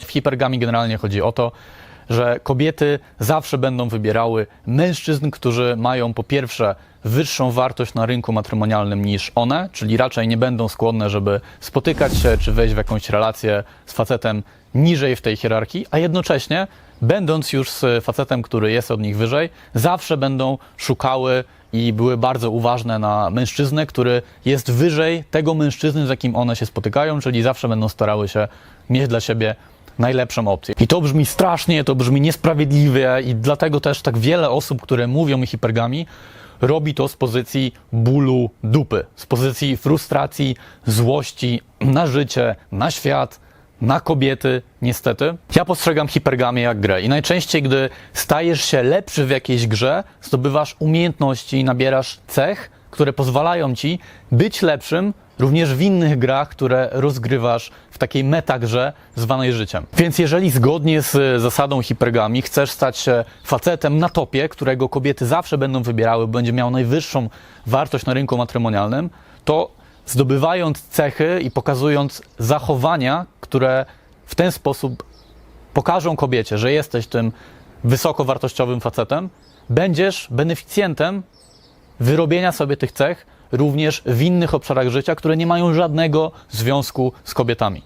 W hipergamii generalnie chodzi o to, że kobiety zawsze będą wybierały mężczyzn, którzy mają po pierwsze wyższą wartość na rynku matrymonialnym niż one, czyli raczej nie będą skłonne, żeby spotykać się czy wejść w jakąś relację z facetem niżej w tej hierarchii, a jednocześnie, będąc już z facetem, który jest od nich wyżej, zawsze będą szukały i były bardzo uważne na mężczyznę, który jest wyżej tego mężczyzny, z jakim one się spotykają, czyli zawsze będą starały się mieć dla siebie najlepszą opcję. I to brzmi strasznie, to brzmi niesprawiedliwie i dlatego też tak wiele osób, które mówią o hipergamii, robi to z pozycji bólu dupy, z pozycji frustracji, złości na życie, na świat, na kobiety, niestety. Ja postrzegam hipergamię jak grę i najczęściej, gdy stajesz się lepszy w jakiejś grze, zdobywasz umiejętności nabierasz cech, które pozwalają ci być lepszym również w innych grach, które rozgrywasz w takiej metagrze zwanej życiem. Więc jeżeli zgodnie z zasadą hipergami chcesz stać się facetem na topie, którego kobiety zawsze będą wybierały, będzie miał najwyższą wartość na rynku matrymonialnym, to zdobywając cechy i pokazując zachowania, które w ten sposób pokażą kobiecie, że jesteś tym wysokowartościowym facetem, będziesz beneficjentem wyrobienia sobie tych cech również w innych obszarach życia, które nie mają żadnego związku z kobietami.